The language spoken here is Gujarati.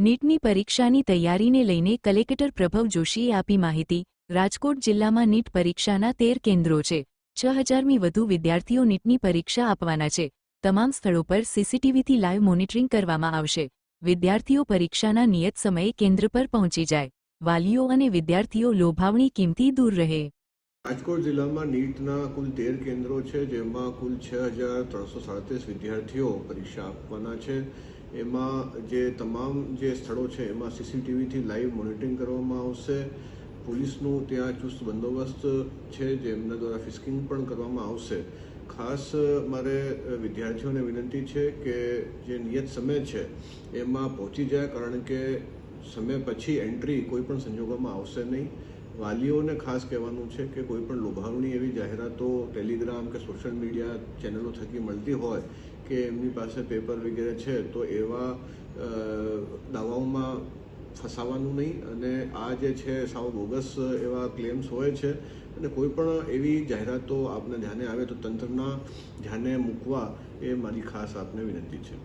નીટની પરીક્ષાની તૈયારીને લઈને કલેક્ટર પ્રભવ જોશીએ આપી માહિતી. રાજકોટ જિલ્લામાં નીટ પરીક્ષાના તેર કેન્દ્રો છે. છ હજારમી વધુ વિદ્યાર્થીઓ નીટની પરીક્ષા આપવાના છે. તમામ સ્થળો પર સીસીટીવીથી લાઈવ મોનિટરિંગ કરવામાં આવશે. વિદ્યાર્થીઓ પરીક્ષાના નિયત સમયે કેન્દ્ર પર પહોંચી જાય. વાલીઓ અને વિદ્યાર્થીઓ લોભાવણી કિંમતી દૂર રહે. રાજકોટ જિલ્લામાં નીટના કુલ તેર કેન્દ્રો છે, જેમાં કુલ છ હજાર ત્રણસો સાડત્રીસ વિદ્યાર્થીઓ પરીક્ષા આપવાના છે. એમાં જે તમામ જે સ્થળો છે, એમાં સીસીટીવીથી લાઈવ મોનિટરિંગ કરવામાં આવશે. પોલીસનું ત્યાં ચુસ્ત બંદોબસ્ત છે જેમના દ્વારા ફિસ્કિંગ પણ કરવામાં આવશે. ખાસ મારે વિદ્યાર્થીઓને વિનંતી છે કે જે નિયત સમય છે, એમાં પહોંચી જાય, કારણ કે સમય પછી એન્ટ્રી કોઈ પણ સંજોગોમાં આવશે નહીં. વાલીઓને ખાસ કહેવાનું છે કે કોઈ પણ લોભાવણી એવી જાહેરાતો ટેલિગ્રામ કે સોશિયલ મીડિયા ચેનલો થકી મળતી હોય કે એમની પાસે પેપર વગેરે છે, તો એવા દાવાઓમાં ફસાવાનું નહીં. અને આ જે છે, સાવ બોગસ એવા ક્લેમ્સ હોય છે. અને કોઈ પણ એવી જાહેરાતો આપને ધ્યાને આવે તો તંત્રના ધ્યાને મૂકવા એ મારી ખાસ આપને વિનંતી છે.